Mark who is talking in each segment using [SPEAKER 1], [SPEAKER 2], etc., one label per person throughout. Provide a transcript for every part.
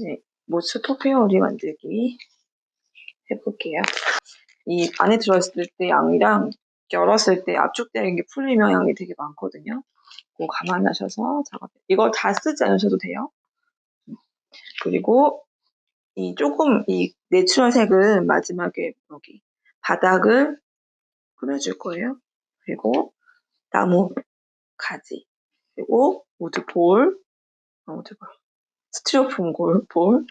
[SPEAKER 1] 네, 모스 토페어리 만들기 해볼게요. 이 안에 들어있을 때 양이랑 열었을 때 압축되는 게 풀리면 양이 되게 많거든요. 그거 감안하셔서 작업. 이걸 다 쓰지 않으셔도 돼요. 그리고 이 조금 이 내추럴 색은 마지막에 여기 바닥을 꾸며줄 거예요. 그리고 나무 가지 그리고 우드 볼, 어, 우드 볼, 스티로폼 골, 볼,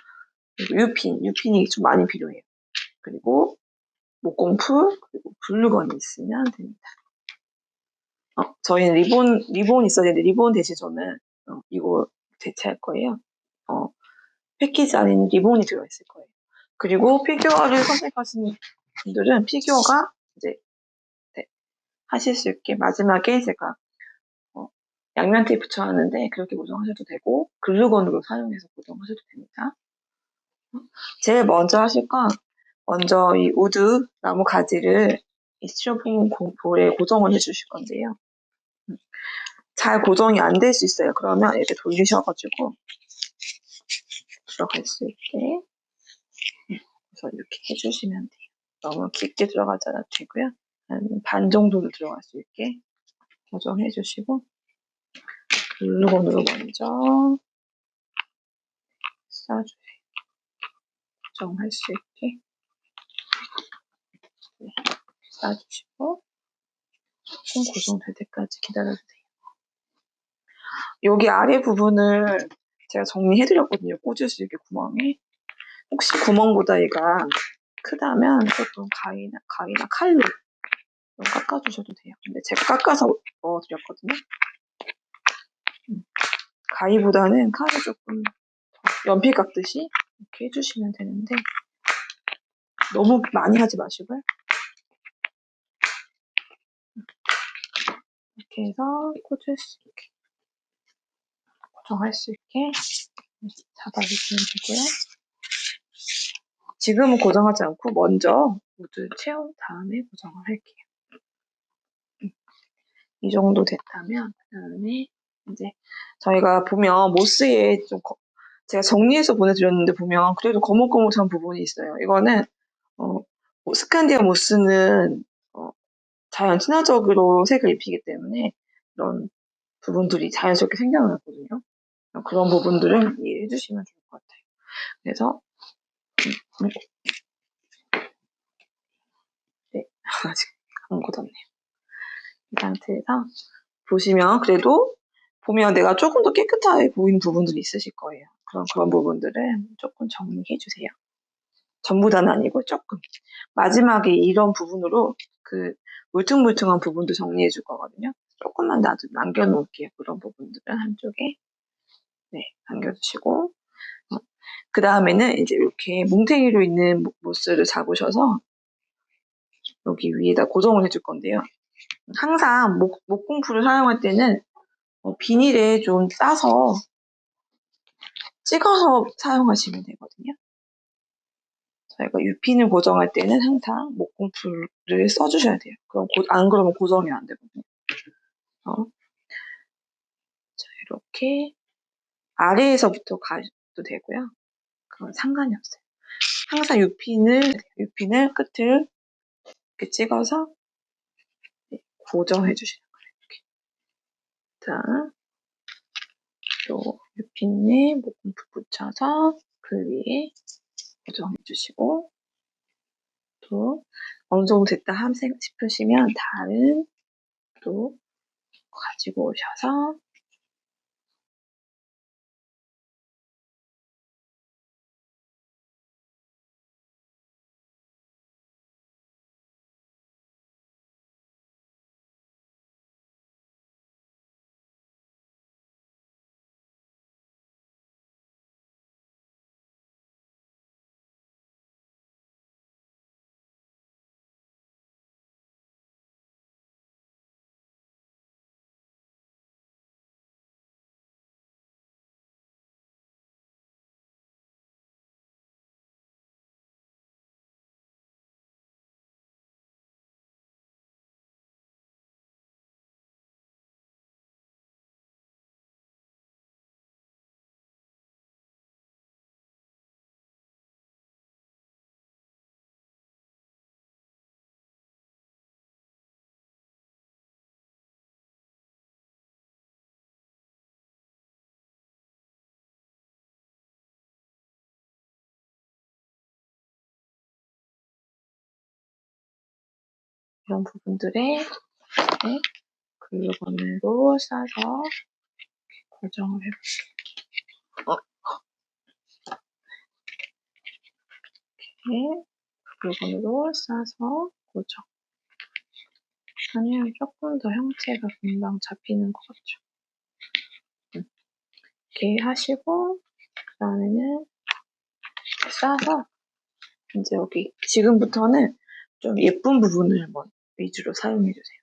[SPEAKER 1] 유핀, 유핀이 좀 많이 필요해요. 그리고 목공풀, 그리고 블루건이 있으면 됩니다. 어, 저희는 리본, 리본 있어야 되는데, 리본 대신 저는, 어, 이거 대체할 거예요. 어, 패키지 안에는 리본이 들어있을 거예요. 그리고 피규어를 선택하시는 분들은 피규어가 이제, 네, 하실 수 있게 마지막에 제가, 어, 양면 테이프 붙여놨는데, 그렇게 고정하셔도 되고, 글루건으로 사용해서 고정하셔도 됩니다. 어, 제일 먼저 하실 건, 먼저 이 우드 나무 가지를 이 스티로폼 볼에 고정을 해주실 건데요. 음, 잘 고정이 안 될 수 있어요. 그러면 이렇게 돌리셔가지고 들어갈 수 있게 음, 그래서 이렇게 해주시면 돼요. 너무 깊게 들어가지 않아도 되고요. 한 반 정도로 들어갈 수 있게 고정해 주시고 글루건으로 먼저 쏴주세요. 고정할 수 있게 네, 쏴주시고 조금 고정될 때까지 기다려주세요. 여기 아래 부분을 제가 정리해드렸거든요. 꽂을 수 있게 구멍에. 혹시 구멍보다 얘가 크다면 조금 가위나, 가위나 칼로 좀 깎아주셔도 돼요. 근데 제가 깎아서 넣어드렸거든요. 음, 가위보다는 칼을 조금 연필 깎듯이 이렇게 해주시면 되는데 너무 많이 하지 마시고요. 이렇게 해서 꽂을 수 있게 고정할 수 있게 잡아주시면 되고요. 지금은 고정하지 않고 먼저 모두 채운 다음에 고정을 할게요. 음, 이 정도 됐다면 그 다음에 이제 저희가 보면 모스에 좀 거, 제가 정리해서 보내드렸는데 보면 그래도 거뭇거뭇한 부분이 있어요. 이거는 어, 뭐 스칸디아 모스는 어, 자연 친화적으로 색을 입히기 때문에 이런 부분들이 자연스럽게 생겨나거든요. 그런 부분들은 이해해 주시면 좋을 것 같아요. 그래서 음, 네, 아직 안 굳었네요. 이 상태에서 보시면 그래도 보면 내가 조금 더 깨끗하게 보이는 부분들이 있으실 거예요. 그런 그런 부분들은 조금 정리해 주세요. 전부 다는 아니고 조금 마지막에 이런 부분으로 그 물퉁물퉁한 부분도 정리해 줄 거거든요. 조금만 놔두 남겨놓을게요. 그런 부분들은 한쪽에 네 남겨두시고 어, 그 다음에는 이제 이렇게 뭉탱이로 있는 모스를 잡으셔서 여기 위에다 고정을 해줄 건데요. 항상 목, 목공풀을 사용할 때는 어, 비닐에 좀 싸서 찍어서 사용하시면 되거든요. 저희가 유핀을 고정할 때는 항상 목공풀을 써주셔야 돼요. 그럼 고, 안 그러면 고정이 안 되거든요. 어. 자, 이렇게 아래에서부터 가도 되고요. 그건 상관이 없어요. 항상 유핀을 유핀을 끝을 이렇게 찍어서 고정해 주시는 거예요. 자, 또 유핀에 목공풀 붙여서 그 위에 고정해 주시고 또 어느 정도 됐다 싶으시면 다른 또 가지고 오셔서 이런 부분들에 네, 글루건으로 싸서 고정을 해볼게요. 이렇게 글루건으로 싸서 고정. 하면 조금 더 형태가 금방 잡히는 것 같죠. 이렇게 하시고 그 다음에는 싸서 이제 여기 지금부터는 좀 예쁜 부분을 뭐 위주로 사용해 주세요.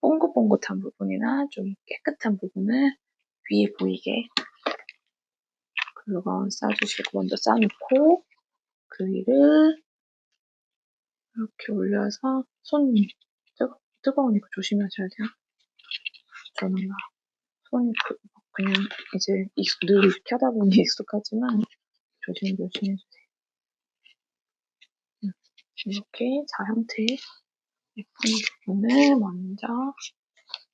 [SPEAKER 1] 뽕긋뽕긋한 부분이나 좀 깨끗한 부분을 위에 보이게 글루건 싸주시고 먼저 싸놓고 그 위를 이렇게 올려서 손 뜨거, 뜨거우니까 조심하셔야 돼요. 저는 막 손이 그, 그냥 이제 익숙, 늘 이렇게 하다 보니 익숙하지만 조심조심 해주세요. 이렇게 자 형태의 예쁜 부분을 먼저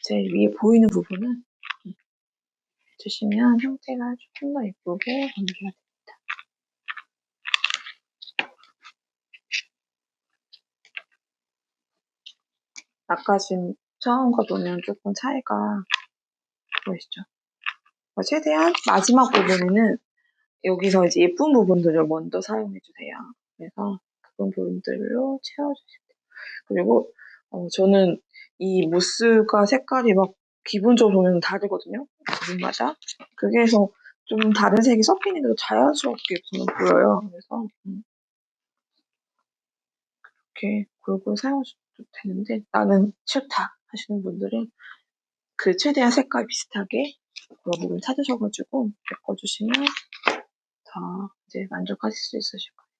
[SPEAKER 1] 제 위에 보이는 부분은 주시면 형태가 조금 더 예쁘게 건드려야 됩니다. 아까 지금 처음과 보면 조금 차이가 보이시죠? 어, 최대한 마지막 부분에는 여기서 이제 예쁜 부분들을 먼저 사용해 주세요. 그래서 그런 부분들로 채워주시면 돼요. 그리고 어, 저는 이 모스가 색깔이 막 기본적으로 보면 다르거든요. 부분마다. 그게 해서 좀 다른 색이 섞이는데도 자연스럽게 저는 보여요. 그래서 음. 그렇게 골고루 사용하셔도 되는데 나는 싫다 하시는 분들은 그 최대한 색깔 비슷하게 그런 부분 찾으셔가지고 바꿔주시면 더 이제 만족하실 수 있으실 거예요.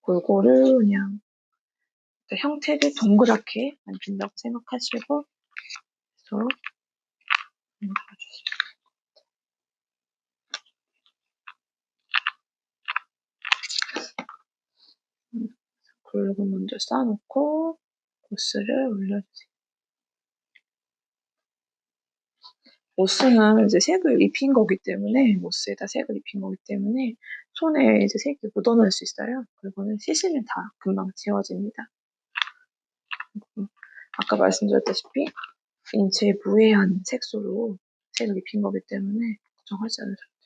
[SPEAKER 1] 골고루 그냥 형태를 동그랗게 만든다고 생각하시고 그래서 만들어주세요. 글루건 먼저 쌓아놓고 보스를 올려주세요. 모스는 이제 색을 입힌 거기 때문에 모스에다 색을 입힌 거기 때문에 손에 이제 색이 묻어날 수 있어요. 그거는 씻으면 다 금방 지워집니다. 아까 말씀드렸다시피 인체에 무해한 색소로 색을 입힌 거기 때문에 걱정하지 않으셔도 돼요.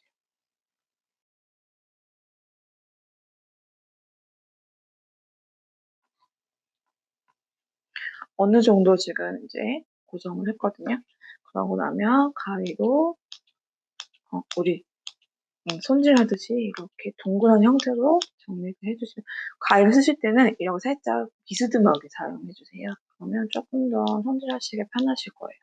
[SPEAKER 1] 어느 정도 지금 이제 고정을 했거든요. 그러고 나면 가위로 어, 우리 음, 손질하듯이 이렇게 동그란 형태로 정리를 해주시면 가위를 쓰실 때는 거 살짝 비스듬하게 사용해주세요. 그러면 조금 더 손질하시기 편하실 거예요.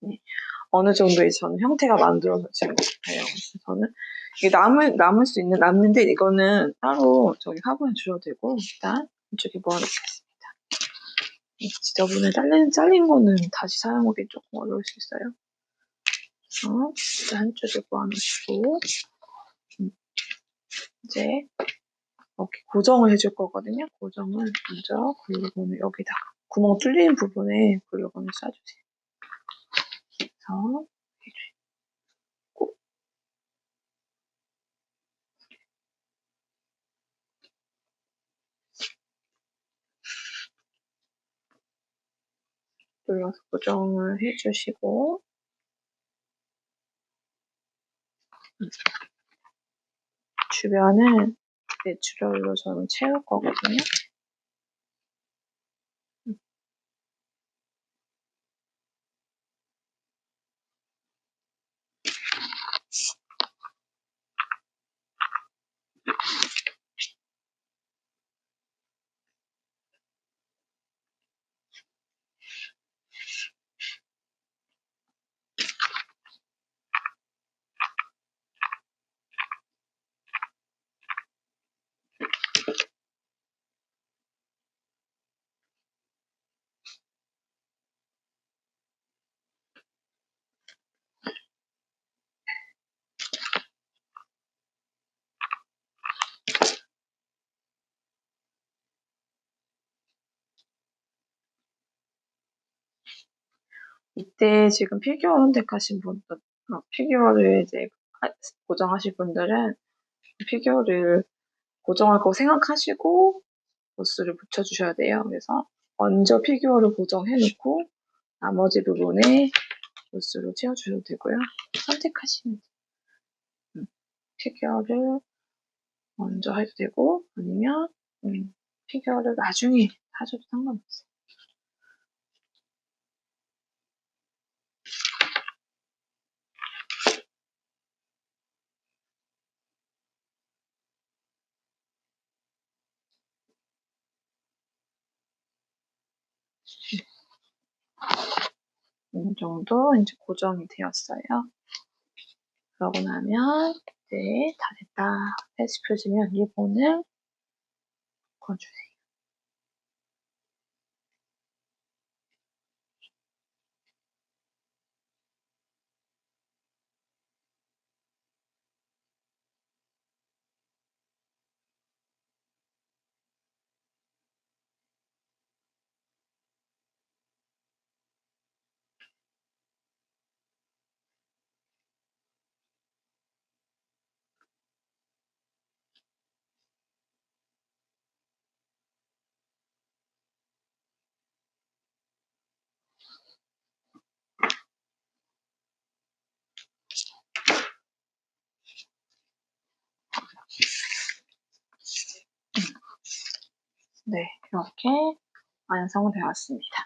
[SPEAKER 1] 네. 어느 정도의 저는 형태가 만들어진 것 같아요. 저는 남을 남을 수 있는 남는데 이거는 따로 저기 화분에 주셔도 되고 일단 이쪽에 모아놓겠습니다. 지저분해 잘린 잘린 거는 다시 사용하기 조금 어려울 수 있어요. 그래서 일단 한쪽에 모아놓으시고 음, 이제 이렇게 고정을 해줄 거거든요. 고정을 먼저 글루건을 여기다 구멍 뚫린 부분에 글루건을 쏴주세요. 그래서 눌러서 고정을 해주시고 주변은 내추럴로 저는 채울 거거든요. 이때 지금 피규어 선택하신 분들, 어, 피규어를 이제 하- 고정하실 분들은 피규어를 고정할 거 생각하시고 보스를 붙여주셔야 돼요. 그래서 먼저 피규어를 고정해 놓고 나머지 부분에 보스로 채워주셔도 되고요. 선택하시면 돼요. 음, 피규어를 먼저 해도 되고 아니면 음, 피규어를 나중에 하셔도 상관없어요. 이 정도 이제 고정이 되었어요. 그러고 나면 이제 다 됐다. 패스 표시면 리본을 꺼주세요. 네, 이렇게 완성되었습니다.